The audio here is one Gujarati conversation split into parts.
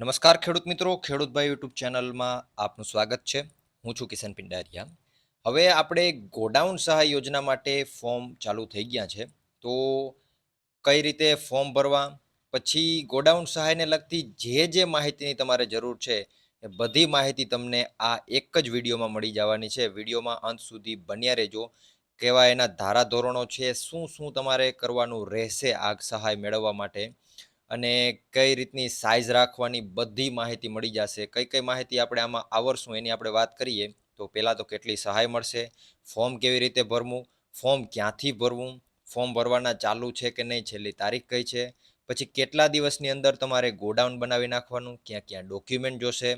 નમસ્કાર ખેડૂત મિત્રો ખેડૂતભાઈ યુટ્યુબ ચેનલમાં આપનું સ્વાગત છે. હું છું કિશન પિંડારિયા. હવે આપણે ગોડાઉન સહાય યોજના માટે ફોર્મ ચાલુ થઈ ગયા છે. તો કઈ રીતે ફોર્મ ભરવા, પછી ગોડાઉન સહાયને લગતી જે જે માહિતીની તમારે જરૂર છે એ બધી માહિતી તમને આ એક જ વિડીયોમાં મળી જવાની છે. વિડીયોમાં અંત સુધી બન્યા રહેજો. કેવા એના ધારાધોરણો છે, શું શું તમારે કરવાનું રહેશે આ સહાય મેળવવા માટે અને કઈ રીતની સાઇઝ રાખવાની બધી માહિતી મળી જશે, કઈ કઈ માહિતી આપણે આમાં આવરશું એની આપણે વાત કરીએ, તો પહેલાં તો કેટલી સહાય મળશે ફોર્મ કેવી રીતે ભરવું ફોર્મ ક્યાંથી ભરવું ફોર્મ ભરવાના ચાલુ છે કે નહીં, છેલ્લી તારીખ કઈ છે, પછી કેટલા દિવસની અંદર તમારે ગોડાઉન બનાવી નાખવાનું, ક્યાં ક્યાં ડોક્યુમેન્ટ જોશે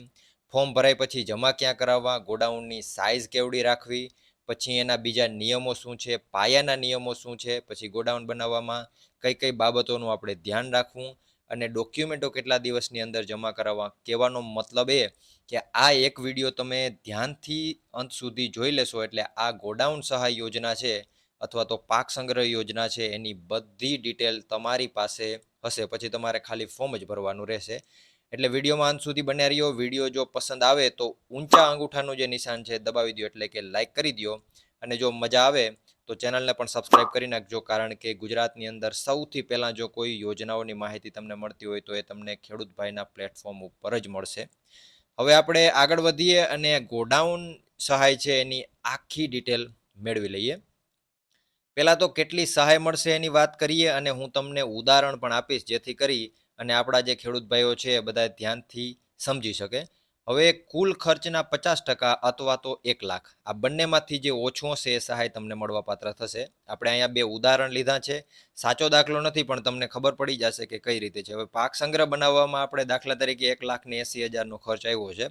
ફોર્મ ભરાય પછી જમા ક્યાં કરાવવા, ગોડાઉનની સાઇઝ કેવડી રાખવી, પછી એના બીજા નિયમો શું છે, પાયાના નિયમો શું છે, પછી ગોડાઉન બનાવવામાં કઈ કઈ બાબતોનું આપણે ધ્યાન રાખવું અને ડોક્યુમેન્ટો કેટલા દિવસની અંદર જમા કરાવવા કહેવાનો મતલબ એ કે આ એક વીડિયો તમે ધ્યાનથી અંત સુધી જોઈ લેશો એટલે આ ગોડાઉન સહાય યોજના છે અથવા તો પાક સંગ્રહ યોજના છે એની બધી ડિટેલ તમારી પાસે હશે. પછી તમારે ખાલી ફોર્મ જ ભરવાનું રહેશે. એટલે વિડીયોમાં અંત સુધી બન્યા રહ્યો વીડિયો જો પસંદ આવે તો ઊંચા અંગૂઠાનું જે નિશાન છે દબાવી દો એટલે કે લાઇક કરી દો અને જો મજા આવે તો ચેનલને પણ સબસ્ક્રાઇબ કરી નાખજો, કારણ કે ગુજરાતની અંદર સૌથી પહેલાં જો કોઈ યોજનાઓની માહિતી તમને મળતી હોય તો એ તમને ખેડૂતભાઈના પ્લેટફોર્મ ઉપર જ મળશે. હવે આપણે આગળ વધીએ અને ગોડાઉન સહાય છે એની આખી ડિટેલ મેળવી લઈએ. પહેલાં તો કેટલી સહાય મળશે એની વાત કરીએ અને હું તમને ઉદાહરણ પણ આપીશ જેથી કરી અને આપણા જે ખેડૂત ભાઈઓ છે એ બધા ધ્યાનથી સમજી શકે. હવે કુલ ખર્ચના પચાસ ટકા અથવા તો એક લાખ. આ બંનેમાંથી જે ઓછો છે એ સહાય તમને મળવાપાત્ર થશે. આપણે અહીંયા બે ઉદાહરણ લીધા છે. સાચો દાખલો નથી, પણ તમને ખબર પડી જશે કે કઈ રીતે છે. હવે પાક સંગ્રહ બનાવવામાં આપણે દાખલા તરીકે એક લાખ ને એંસી હજારનો ખર્ચ આવ્યો છે.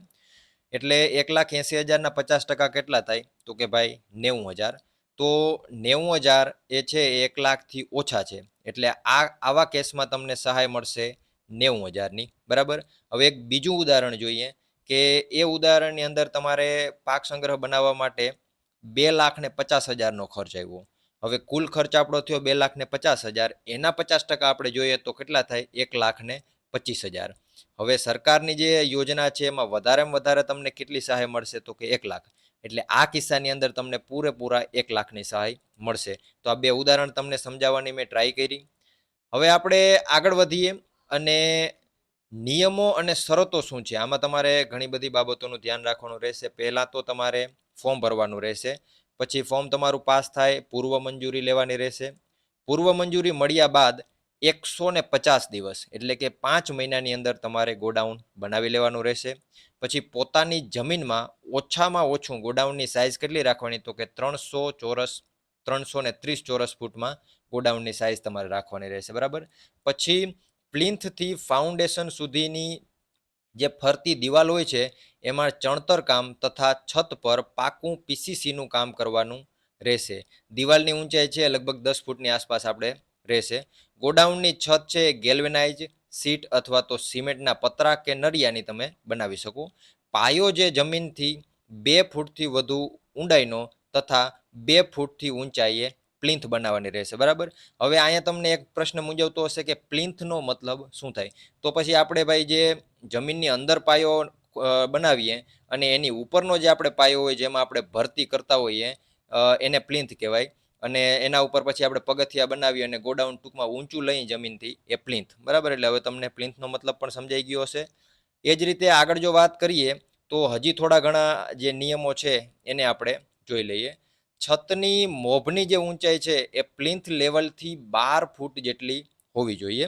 એટલે એક લાખ એંસી હજારના પચાસ ટકા કેટલા થાય? તો કે ભાઈ નેવું હજાર. તો નેવું હજાર એ છે એક લાખથી ઓછા છે. એટલે આ આવા કેસમાં તમને સહાય મળશે નેવું હજારની. બરાબર? હવે એક બીજું ઉદાહરણ જોઈએ. કે એ ઉદાહરણની અંદર તમારે પાક સંગ્રહ બનાવવા માટે બે લાખ ને પચાસ હજારનો ખર્ચ આવ્યો. હવે કુલ ખર્ચ આપણો થયો બે લાખ ને પચાસ હજાર. એના પચાસ ટકા આપણે જોઈએ તો કેટલા થાય? એક લાખ ને પચીસ હજાર. હવે સરકારની જે યોજના છે, એમાં વધારેમાં વધારે તમને કેટલી સહાય મળશે? તો કે એક લાખ. એટલે આ કિસ્સાની અંદર તમને પૂરેપૂરા એક લાખની સહાય મળશે. તો આ બે ઉદાહરણ તમને સમજાવવાની મેં ટ્રાય કરી. હવે આપણે આગળ વધીએ અને નિયમો અને શરતો શું છે? આમાં તમારે ઘણી બધી બાબતોનું ધ્યાન રાખવાનું રહેશે. પહેલાં તો તમારે ફોર્મ ભરવાનું રહેશે. પછી ફોર્મ તમારું પાસ થાય, પૂર્વ મંજૂરી લેવાની રહેશે. પૂર્વ મંજૂરી મળ્યા બાદ એકસો ને પચાસ દિવસ, એટલે કે પાંચ મહિનાની અંદર તમારે ગોડાઉન બનાવી લેવાનું રહેશે. પછી પોતાની જમીનમાં ઓછામાં ઓછું ગોડાઉનની સાઇઝ કેટલી રાખવાની? તો કે ત્રણસો ચોરસ, ત્રણસો ને ત્રીસ ચોરસ ફૂટમાં ગોડાઉનની સાઇઝ તમારે રાખવાની રહેશે. બરાબર? પછી પ્લિન્થથી ફાઉન્ડેશન સુધીની જે ફરતી દિવાલ હોય છે, એમાં ચણતર કામ તથા છત પર પાકું પીસીસીનું કામ કરવાનું રહેશે. દિવાલની ઊંચાઈ છે લગભગ દસ ફૂટની આસપાસ આપણે રહેશે. ગોડાઉનની છત છે ગેલ્વેનાઇઝ સીટ અથવા તો સિમેન્ટના પતરા કે નરિયાની તમે બનાવી શકો. પાયો જે જમીનથી બે ફૂટથી વધુ ઊંડાઈનો તથા બે ફૂટથી ઊંચાઈએ પ્લિન્થ બનાવવાની રહેશે, બરાબર? હવે અહીંયા તમને એક પ્રશ્ન મૂંઝવતો હશે કે પ્લિન્થનો મતલબ શું થાય? તો પછી આપણે ભાઈ જે જમીનની અંદર પાયો બનાવીએ અને એની ઉપરનો જે આપણે પાયો હોય જેમાં આપણે ભરતી કરતા હોઈએ એને પ્લિન્થ કહેવાય. અને એના ઉપર પછી આપણે પગથિયા બનાવી અને ગોડાઉન ટૂંકમાં ઊંચું લઈ જમીનથી એ પ્લિન્થ, બરાબર? એટલે હવે તમને પ્લિન્થનો મતલબ પણ સમજાઈ ગયો હશે. એ જ રીતે આગળ જો વાત કરીએ, તો હજી થોડા ઘણા જે નિયમો છે, એને આપણે જોઈ લઈએ. છતની મોભની જે ઊંચાઈ છે એ પ્લિન્થ લેવલથી બાર ફૂટ જેટલી હોવી જોઈએ.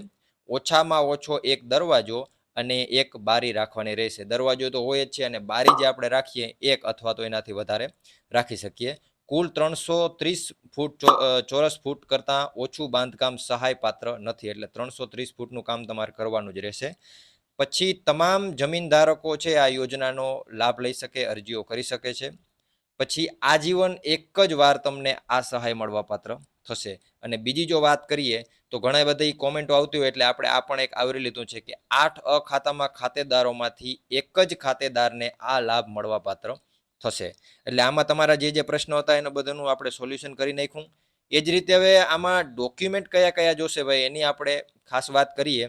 ઓછામાં ઓછો એક દરવાજો અને એક બારી રાખવાની રહેશે. દરવાજો તો હોય જ છે અને બારી જે આપણે રાખીએ એક અથવા તો એનાથી વધારે રાખી શકીએ. કુલ ત્રણસો ત્રીસ ફૂટ ચોરસ ફૂટ કરતાં ઓછું બાંધકામ સહાય પાત્ર નથી. એટલે ત્રણસો ત્રીસ ફૂટનું કામ તમારે કરવાનું જ રહેશે. પછી તમામ જમીનધારકો છે આ યોજનાનો લાભ લઈ શકે, અરજીઓ કરી શકે છે. પછી આજીવન એક જ વાર તમને આ સહાય મળવાપાત્ર થશે. અને બીજી જો વાત કરીએ, તો ઘણા બધી કોમેન્ટો આવતી હોય એટલે આપણે આ પણ એક આવરી લીધું છે કે આઠ અ ખાતામાં ખાતેદારોમાંથી એક જ ખાતેદારને આ લાભ મળવાપાત્ર થશે. એટલે આમાં તમારા જે જે પ્રશ્નો હતા એના બધાનું આપણે સોલ્યુશન કરી નાખ્યું. એ જ રીતે હવે આમાં ડોક્યુમેન્ટ કયા કયા જોશે ભાઈ એની આપણે ખાસ વાત કરીએ.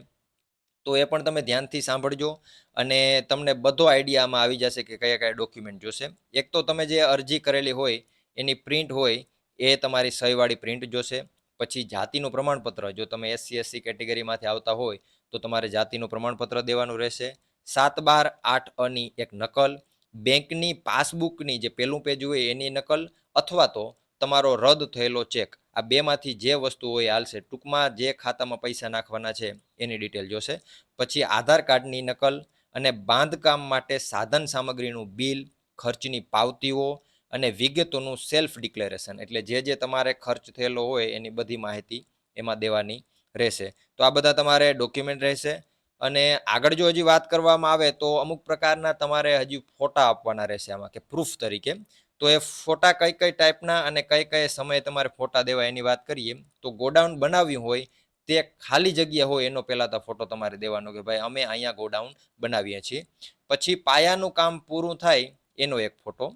તો એ પણ તમે ધ્યાનથી સાંભળજો અને તમને બધો આઈડિયામાં આવી જશે કે કયા કયા ડોક્યુમેન્ટ જોશે. એક તો તમે જે અરજી કરેલી હોય, એની પ્રિન્ટ હોય, એ તમારી સહીવાળી પ્રિન્ટ જોશે. પછી જાતિનું પ્રમાણપત્ર, જો તમે એસસી એસસી કેટેગરીમાંથી આવતા હોય, તો તમારે જાતિનું પ્રમાણપત્ર દેવાનું રહેશે. સાત બાર આઠ અની એક નકલ. બેંકની પાસબુકની જે પહેલું પેજ હોય એની નકલ, અથવા તો તમારો રદ થયેલો ચેક આ બેમાંથી જે વસ્તુ હોય હાલશે. ટૂંકમાં જે ખાતામાં પૈસા નાખવાના છે એની ડિટેલ જોશે. પછી આધાર કાર્ડની નકલ અને બાંધકામ માટે સાધન સામગ્રીનું બિલ, ખર્ચની પાવતીઓ અને વિગતોનું સેલ્ફ ડિક્લેરેશન એટલે જે જે તમારે ખર્ચ થયેલો હોય એની બધી માહિતી એમાં દેવાની રહેશે. તો આ બધા તમારે ડોક્યુમેન્ટ રહેશે. અને આગળ જો હજી વાત કરવામાં આવે તો અમુક પ્રકારના તમારે હજી ફોટા આપવાના રહેશે આમાં કે પ્રૂફ તરીકે. તો એ ફોટા કઈ કઈ ટાઈપના અને કઈ કઈ સમયે તમારે ફોટા દેવા એની વાત કરીએ, તો ગોડાઉન બનાવ્યું હોય, તે ખાલી જગ્યા હોય એનો પહેલાં તો ફોટો તમારે દેવાનો કે ભાઈ અમે અહીંયા ગોડાઉન બનાવીએ છીએ. પછી પાયાનું કામ પૂરું થાય એનો એક ફોટો,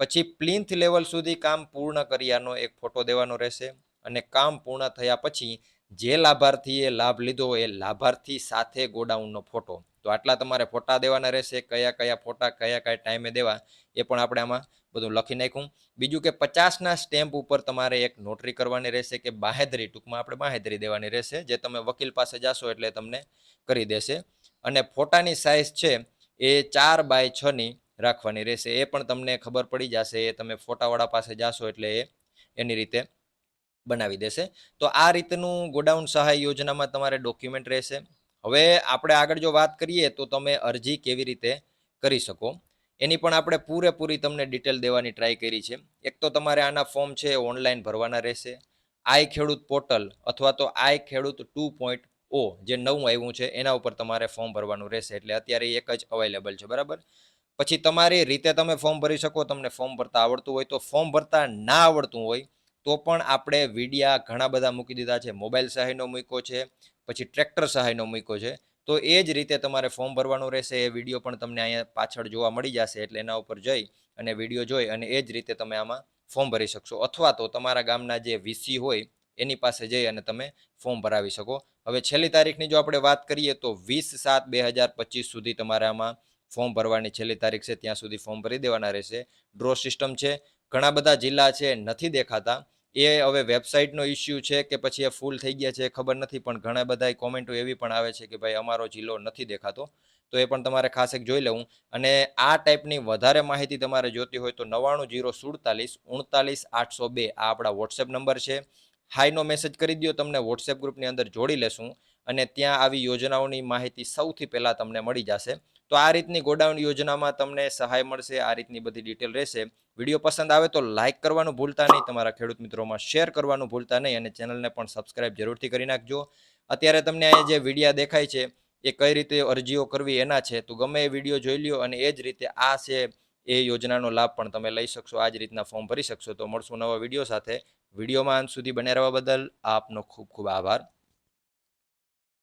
પછી પ્લિન્થ લેવલ સુધી કામ પૂર્ણ કર્યાનો એક ફોટો દેવાનો રહેશે અને કામ પૂર્ણ થયા પછી જે લાભાર્થીએ લાભ લીધો એ લાભાર્થી સાથે ગોડાઉનનો ફોટો. તો આટલા તમારે ફોટા દેવાના રહેશે, કયા કયા ફોટા કયા કયા ટાઈમે દેવા એ પણ આપણે આમાં બધું લખી નાખ્યું. બીજું કે પચાસના સ્ટેમ્પ ઉપર તમારે એક નોટરી કરવાની રહેશે કે બાહેધરી, ટૂંકમાં આપણે બાહેધરી દેવાની રહેશે, જે તમે વકીલ પાસે જાશો એટલે તમને કરી દેશે. અને ફોટાની સાઇઝ છે એ ચાર બાય છની રાખવાની રહેશે. એ પણ તમને ખબર પડી જશે, એ તમે ફોટાવાળા પાસે જાશો એટલે એ એની રીતે બનાવી દેશે. તો આ રીતનું ગોડાઉન સહાય યોજનામાં તમારે ડોક્યુમેન્ટ રહેશે. હવે આપણે આગળ જો વાત કરીએ તો તમે અરજી કેવી રીતે કરી શકો? એની પણ આપણે પૂરેપૂરી તમને ડિટેલ દેવાની ટ્રાય કરી છે. એક તો તમારે આના ફોર્મ છે ઓનલાઈન ભરવાના રહેશે. આઈ ખેડૂત પોર્ટલ અથવા તો આઈ ખેડૂત ટુ પોઈન્ટ ઓ જે નવું આવ્યું છે, એના ઉપર તમારે ફોર્મ ભરવાનું રહેશે. એટલે અત્યારે એક જ અવેલેબલ છે, બરાબર? પછી તમારી રીતે તમે ફોર્મ ભરી શકો, તમને ફોર્મ ભરતા આવડતું હોય. તો ફોર્મ ભરતા ના આવડતું હોય, તો પણ આપણે વિડિયા ઘણા બધા મૂકી દીધા છે. મોબાઈલ સહાયનો મૂક્યો છે, પછી ટ્રેક્ટર સહાયનો મૂક્યો છે. તો એ જ રીતે તમારે ફોર્મ ભરવાનું રહેશે, એ વીડિયો પણ તમને અહીંયા પાછળ જોવા મળી જશે એટલે એના ઉપર જઈ અને વીડિયો જોઈ અને એ જ રીતે તમે આમાં ફોર્મ ભરી શકશો. અથવા તો તમારા ગામના જે વીસી હોય, એની પાસે જઈ અને તમે ફોર્મ ભરાવી શકો. હવે છેલ્લી તારીખની જો આપણે વાત કરીએ તો વીસ સાત બે હજાર પચીસ સુધી તમારે આમાં ફોર્મ ભરવાની છેલ્લી તારીખ છે, ત્યાં સુધી ફોર્મ ભરી દેવાના રહેશે. ડ્રો સિસ્ટમ છે, ઘણા બધા જિલ્લા છે, નથી દેખાતા. એ હવે વેબસાઇટનો ઇસ્યુ છે કે પછી એ ફૂલ થઈ ગયા છે ખબર નથી, પણ ઘણા બધા કોમેન્ટો એવી પણ આવે છે કે ભાઈ અમારો જિલ્લો નથી દેખાતો. તો એ પણ તમારે ખાસ એક જોઈ લેવું. અને આ ટાઈપની વધારે માહિતી તમારે જોતી હોય તો નવ્વાણું જીરો સુડતાલીસ ઉણતાલીસ આઠસો બે આ આપણા વોટ્સએપ નંબર છે. હાઈનો મેસેજ કરી દો તમને વોટ્સએપ ગ્રુપની અંદર જોડી લેશું. અને ત્યાં આવી યોજનાઓની માહિતી સૌથી પહેલાં તમને મળી જશે. તો આ રીતની ગોડાઉન યોજનામાં તમને સહાય મળશે, આ રીતની બધી ડિટેલ રહેશે. વીડિયો પસંદ આવે તો લાઇક કરવાનું ભૂલતા નહીં, તમારા ખેડૂત મિત્રોમાં શેર કરવાનું ભૂલતા નહીં અને ચેનલને પણ સબસ્ક્રાઇબ જરૂરથી કરી નાખજો. અત્યારે તમને અહીંયા જે વિડીયા દેખાય છે, એ કઈ રીતે અરજીઓ કરવી એના છે, તો ગમે એ વીડિયો જોઈ લ્યો અને એ જ રીતે આ છે, એ યોજનાનો લાભ પણ તમે લઈ શકશો, આ જ રીતના ફોર્મ ભરી શકશો. તો મળશું નવા વીડિયો સાથે. વિડીયોમાં અંત સુધી બને રહેવા બદલ આપનો ખૂબ ખૂબ આભાર.